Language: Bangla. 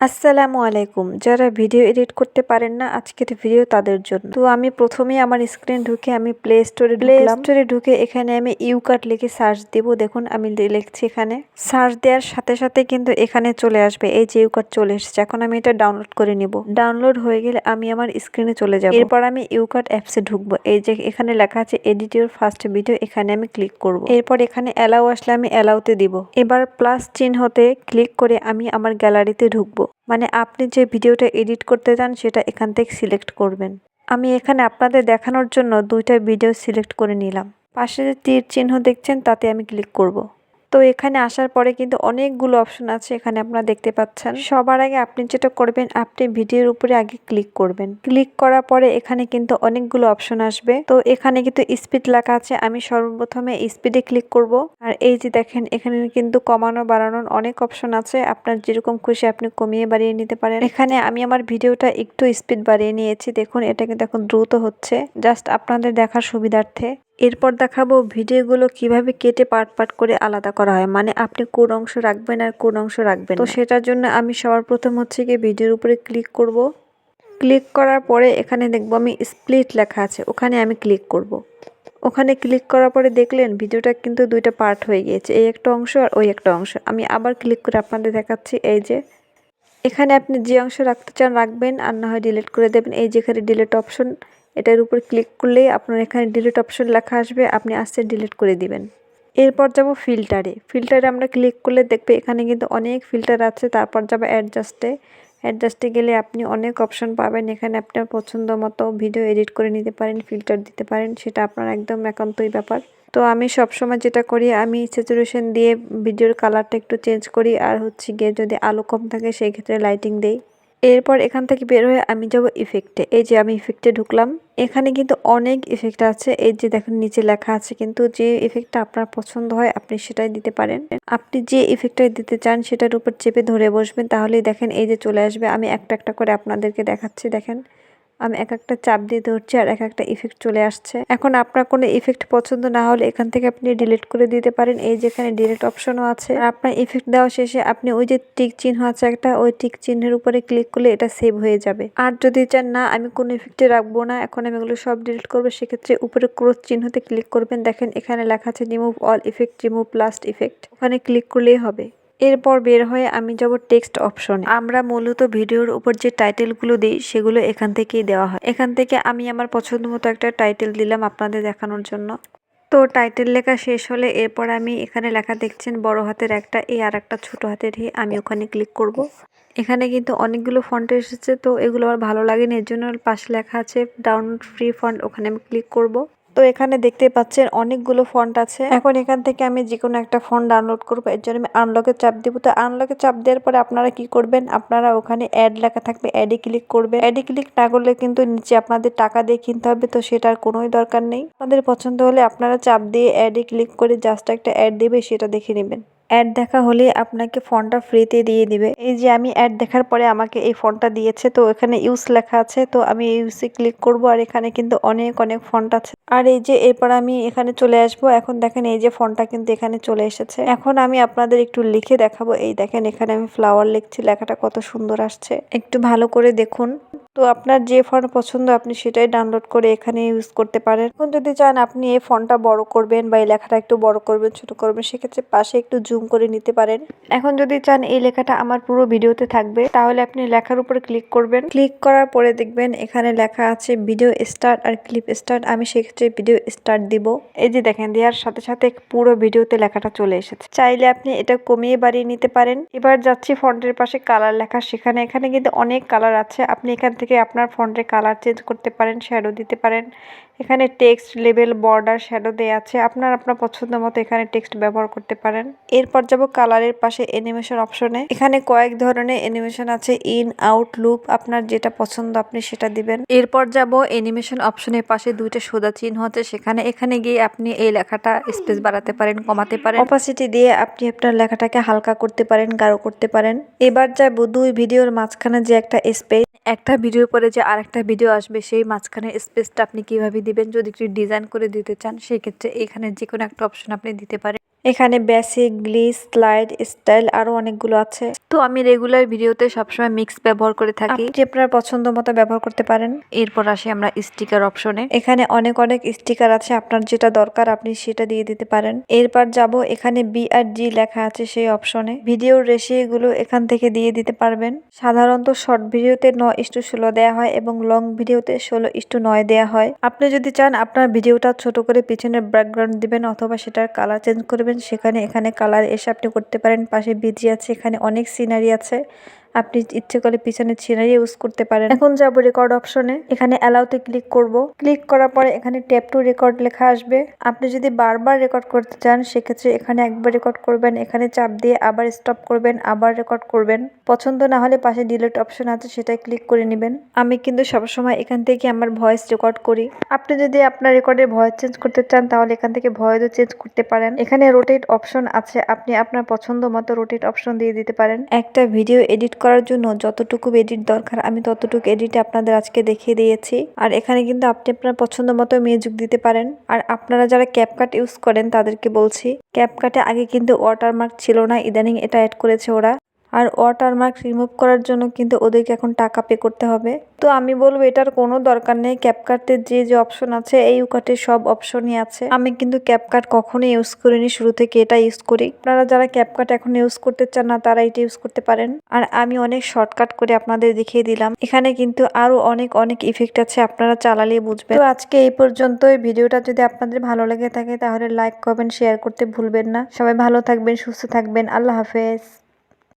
আসসালামু আলাইকুম। যারা ভিডিও এডিট করতে পারেন না আজকের ভিডিও তাদের জন্য। তো আমি প্রথমেই আমার স্ক্রিন ঢুকে আমি প্লে স্টোরে প্লে স্টোরে ঢুকে এখানে আমি ইউ কার্ড লিখে সার্চ দেব। দেখুন আমি লিখছি এখানে। সার্চ দেওয়ার সাথে সাথে কিন্তু এখানে চলে আসবে। এই যে ইউ কার্ড চলে এসেছে। এখন আমি এটা ডাউনলোড করে নিব। ডাউনলোড হয়ে গেলে আমি আমার স্ক্রিনে চলে যাব। এরপর আমি ইউ কার্ড অ্যাপসে ঢুকবো। এই যে এখানে লেখা আছে এডিট ইউর ফার্স্ট ভিডিও এখানে আমি ক্লিক করব। এরপর এখানে অ্যালাউ আসলে আমি অ্যালাউতে দিব। এবার প্লাস চিহ্নতে ক্লিক করে আমি আমার গ্যালারিতে ঢুকবো। মানে আপনি যে ভিডিওটা এডিট করতে চান সেটা এখান থেকে সিলেক্ট করবেন আমি এখানে আপনাদের দেখানোর জন্য দুইটা ভিডিও সিলেক্ট করে নিলাম পাশে যে তীর চিহ্ন দেখছেন তাতে আমি ক্লিক করব। তো এখানে আসার পরে কিন্তু অনেকগুলো অপশন আছে এখানে আপনারা দেখতে পাচ্ছেন। সবার আগে আপনি যেটা করবেন, আপনি ভিডিওর উপরে আগে ক্লিক করবেন। ক্লিক করার পরে এখানে কিন্তু অনেকগুলো অপশন আসবে। তো এখানে কিন্তু স্পিড লেখা আছে। আমি সর্বপ্রথমে স্পিডে ক্লিক করব। আর এই যে দেখেন, এখানে কিন্তু কমানো, বাড়ানোর অনেক অপশন আছে। আপনার যেরকম খুশি আপনি কমিয়ে বাড়িয়ে নিতে পারেন। এখানে আমি আমার ভিডিওটা একটু স্পিড বাড়িয়ে নিয়েছি। দেখুন, এটা কিন্তু এখন দ্রুত হচ্ছে। জাস্ট আপনাদের দেখার সুবিধার্থে। এরপর দেখাবো ভিডিওগুলো কীভাবে কেটে পার্ট পার্ট করে আলাদা করা হয়। মানে আপনি কোন অংশ রাখবেন আর কোন অংশ রাখবেন তো সেটার জন্য আমি সবার প্রথম হচ্ছে গিয়ে ভিডিওর উপরে ক্লিক করব। ক্লিক করার পরে এখানে দেখব আমি স্প্লিট লেখা আছে, ওখানে আমি ক্লিক করব। ওখানে ক্লিক করার পরে দেখলেন ভিডিওটা কিন্তু দুইটা পার্ট হয়ে গিয়েছে, এই একটা অংশ আর ওই একটা অংশ। আমি আবার ক্লিক করে আপনাদের দেখাচ্ছি, এই যে এখানে আপনি যে অংশ রাখতে চান রাখবেন, আর না হয় ডিলিট করে দেবেন। এই যেখানে ডিলিট অপশন এটার উপর ক্লিক করলেই আপনার এখানে ডিলিট অপশন লেখা আসবে, আপনি আস্তে ডিলিট করে দিবেন। এরপর যাব ফিল্টারে ফিল্টারে আমরা ক্লিক করলে দেখবে এখানে কিন্তু অনেক ফিল্টার আছে, তারপর যাব অ্যাডজাস্টে অ্যাডজাস্টে গেলে আপনি অনেক অপশন পাবেন, এখানে আপনার পছন্দ মতো ভিডিও এডিট করে নিতে পারেন ফিল্টার দিতে পারেন, সেটা আপনার একদম একান্তই ব্যাপার। তো আমি সবসময় যেটা করি, আমি স্যাচুরেশন দিয়ে ভিডিওর কালারটা একটু চেঞ্জ করি, আর হচ্ছে গিয়ে যদি আলো কম থাকে, সেই ক্ষেত্রে লাইটিং দেই। এরপর এখান থেকে বের হয়ে আমি যাব ইফেক্টে এই যে আমি ইফেক্টে ঢুকলাম, এখানে কিন্তু অনেক ইফেক্ট আছে। এই যে দেখেন নিচে লেখা আছে, কিন্তু যে ইফেক্টটা আপনার পছন্দ হয়, আপনি সেটাই দিতে পারেন। আপনি যে ইফেক্টটা দিতে চান, সেটার উপর চেপে ধরে বসবেন, তাহলেই দেখেন এই যে চলে আসবে। আমি একটা একটা করে আপনাদেরকে দেখাচ্ছি, দেখেন। আমি এক একটা চাপ দিয়ে ধরছি আর এক একটা ইফেক্ট চলে আসছে। এখন আপনার কোনো ইফেক্ট পছন্দ না হলে এখান থেকে আপনি ডিলিট করে দিতে পারেন। এই যেখানে ডিলিট অপশনও আছে। আর আপনার ইফেক্ট দেওয়া শেষে আপনি ওই যে টিক চিহ্ন আছে একটা, ওই টিক চিহ্নের উপরে ক্লিক করলে এটা সেভ হয়ে যাবে। আর যদি চান না, আমি কোনো ইফেক্টে রাখব না। এখন আমি এগুলো সব ডিলিট করব। সেক্ষেত্রে উপরে ক্রোস চিহ্নতে ক্লিক করবেন। দেখেন এখানে লেখা আছে remove all effect remove last effect ওখানে ক্লিক করলেই হবে। এরপর বের হয়ে আমি যাব টেক্সট অপশনে আমরা মূলত ভিডিওর উপর যে টাইটেলগুলো দিই, সেগুলো এখান থেকেই দেওয়া হয় এখান থেকে আমি আমার পছন্দ মতো একটা টাইটেল দিলাম আপনাদের দেখানোর জন্য তো টাইটেল লেখা শেষ হলে এরপর আমি এখানে লেখা দেখছেন, বড় হাতের একটা এই আর একটা ছোট হাতের হি আমি ওখানে ক্লিক করব। এখানে কিন্তু অনেকগুলো ফন্ট এসেছে, তো এগুলো আমার ভালো লাগেনি, এর জন্য পাশে লেখা আছে ডাউনলোড ফ্রি ফন্ট ওখানে আমি ক্লিক করব। তো এখানে দেখতে পাচ্ছেন অনেকগুলো ফন্ট আছে। এখন এখান থেকে আমি যে কোনো একটা ফন্ট ডাউনলোড করব। এর জন্য আমি আনলকে চাপ দিব। তো আনলকে চাপ দেওয়ার পরে আপনারা কি করবেন? আপনারা ওখানে অ্যাড লেখা থাকবে অ্যাডে ক্লিক করবে অ্যাডে ক্লিক না করলে কিন্তু নিচে আপনাদের টাকা দিয়ে কিনতে হবে। তো সেটার কোনোই দরকার নেই। আপনাদের পছন্দ হলে আপনারা চাপ দিয়ে অ্যাডে ক্লিক করে জাস্ট একটা অ্যাড দেবে, সেটা দেখে নেবেন। অ্যাড দেখা হলে আপনাকে ফোনটা ফ্রিতে দিয়ে দিবে। এই যে আমি অ্যাড দেখার পরে আমাকে এই ফোনটা দিয়েছে, তো এখানে ইউজ লেখা আছে, তো আমি ইউজে ক্লিক করব আর এখানে কিন্তু অনেক অনেক ফন্ট আছে। আর এই যে এরপর আমি এখানে চলে আসব। এখন দেখেন এই যে ফোনটা কিন্তু এখানে চলে এসেছে। এখন আমি আপনাদের একটু লিখে দেখাবো। এই দেখেন এখানে আমি ফ্লাওয়ার লিখছি, লেখাটা কত সুন্দর আসছে। একটু ভালো করে দেখুন। তো আপনার যে ফন্ট পছন্দ, আপনি সেটাই ডাউনলোড করে এখানে ইউজ করতে পারেন। এখন যদি চান আপনি এই ফন্টটা বড় করবেন বা এই লেখাটা একটু বড় করবেন, ছোট করবেন, সেক্ষেত্রে পাশে একটু জুম করে নিতে পারেন। এখন যদি চান এই লেখাটা আমার পুরো ভিডিওতে থাকবে, তাহলে আপনি লেখার উপর ক্লিক করবেন। ক্লিক করার পরে দেখবেন এখানে লেখা আছে ভিডিও স্টার্ট আর ক্লিপ স্টার্ট আমি সেক্ষেত্রে ভিডিও স্টার্ট দিব। এই যে দেখেন, দেওয়ার সাথে সাথে পুরো ভিডিওতে লেখাটা চলে এসেছে। চাইলে আপনি এটা কমিয়ে বাড়িয়ে নিতে পারেন। এবার যাচ্ছি ফন্টের পাশে কালার লেখা। সেখানে, এখানে কিন্তু অনেক কালার আছে। আপনি এখান থেকে আপনার ফন্টের কালার চেঞ্জ করতে পারেন শ্যাডো দিতে পারেন। এখানে টেক্সট লেবেল বর্ডার শ্যাডো দেওয়া আছে। আপনার আপনার পছন্দ মতো এখানে টেক্সট ব্যবহার করতে পারেন। এরপর যাব কালারের পাশে অ্যানিমেশন অপশনে এখানে কয়েক ধরনের অ্যানিমেশন আছে। ইন আউট লুপ আপনার যেটা পছন্দ আপনি সেটা দিবেন। এরপর যাব অ্যানিমেশন অপশনের পাশে দুইটা সোজা চিহ্ন আছে। সেখানে, এখানে গিয়ে আপনি এই লেখাটা স্পেস বাড়াতে পারেন, কমাতে পারেন। অপাসিটি দিয়ে আপনি আপনার লেখাটাকে হালকা করতে পারেন, গাঢ় করতে পারেন। এবার যাব দুই ভিডিওর মাঝখানে যে একটা স্পেস একটা ভিডিও পরে যে আর একটা ভিডিও আসবে, সেই মাঝখানে স্পেসটা আপনি কীভাবে দিবেন? যদি একটু ডিজাইন করে দিতে চান সেক্ষেত্রে এখানে যে কোনো একটা অপশন আপনি দিতে পারেন। এখানে বেসিক গ্লিস স্লাইড স্টাইল আরও অনেকগুলো আছে। তো আমি রেগুলার ভিডিওতে সবসময় মিক্স ব্যবহার করে থাকি। আপনি আপনার পছন্দ মতো ব্যবহার করতে পারেন? এরপর আসি আমরা স্টিকার অপশনে এখানে অনেক অনেক স্টিকার আছে আপনার যেটা দরকার আপনি সেটা দিয়ে দিতে পারেন। এরপর যাব এখানে বি আর জি লেখা আছে সেই অপশনে ভিডিওর রেশিওগুলো এখান থেকে দিয়ে দিতে পারবেন। সাধারণত শর্ট ভিডিওতে ন ইস্টু ষোলো দেওয়া হয় এবং লং ভিডিওতে ষোলো ইস্টু নয় দেওয়া হয়। আপনি যদি চান আপনার ভিডিওটা ছোট করে পিছনের ব্যাকগ্রাউন্ড দিবেন অথবা সেটার কালার চেঞ্জ করবেন সেখানে এখানে কালার এসে আপনি করতে পারেন। পাশে বিজি আছে এখানে অনেক সিনারি আছে। আপনি ইচ্ছে করলে পিছনে সিনারি ইউজ করতে পারেন। এখন যাব রেকর্ড অপশনে এখানে অ্যালাউতে ক্লিক করব। ক্লিক করার পরে এখানে ট্যাপ টু রেকর্ড লেখা আসবে। আপনি যদি বারবার রেকর্ড করতে চান, সেক্ষেত্রে এখানে একবার রেকর্ড করবেন। এখানে চাপ দিয়ে আবার স্টপ করবেন, আবার রেকর্ড করবেন। পছন্দ না হলে পাশে ডিলেট অপশন আছে সেটাই ক্লিক করে নেবেন। আমি কিন্তু সবসময় এখান থেকে আমার ভয়েস রেকর্ড করি। আপনি যদি আপনার রেকর্ডের ভয়েস চেঞ্জ করতে চান, তাহলে এখান থেকে ভয়েসও চেঞ্জ করতে পারেন। এখানে রোটেট অপশন আছে। আপনি আপনার পছন্দ মতো রোটেট অপশন দিয়ে দিতে পারেন। একটা ভিডিও এডিট করার জন্য যতটুকু এডিট দরকার, আমি ততটুকু এডিট আপনাদের আজকে দেখিয়ে দিয়েছি। আর এখানে কিন্তু আপনি আপনার পছন্দ মতো মিউজিক দিতে পারেন। আর আপনারা যারা ক্যাপকাট ইউজ করেন, তাদেরকে বলছি ক্যাপকাটে আগে কিন্তু ওয়াটারমার্ক ছিল না, ইদানিং এটা অ্যাড করেছে ওরা। আর ওয়াটারমার্ক রিমুভ করার জন্য কিন্তু ওদেরকে এখন টাকা পে করতে হবে। তো আমি বলব, এটার কোনো দরকার নেই। ক্যাপকাটের যে যে অপশন আছে, এই ইউকাটের সব অপশনই আছে। আমি কিন্তু ক্যাপকাট কখনোই ইউজ করিনি শুরু থেকে, এটা ইউজ করি। আপনারা যারা ক্যাপকাট এখন ইউজ করতে চান না, তারা এটা ইউজ করতে পারেন। আর আমি অনেক শর্টকাট করে আপনাদের দেখিয়ে দিলাম। এখানে কিন্তু আরও অনেক অনেক ইফেক্ট আছে, আপনারা চালালে বুঝবেন। তো আজকে এই পর্যন্তই। ভিডিওটা যদি আপনাদের ভালো লেগে থাকে, তাহলে লাইক কমেন্ট শেয়ার করতে ভুলবেন না। সবাই ভালো থাকবেন, সুস্থ থাকবেন। আল্লাহ হাফেজ।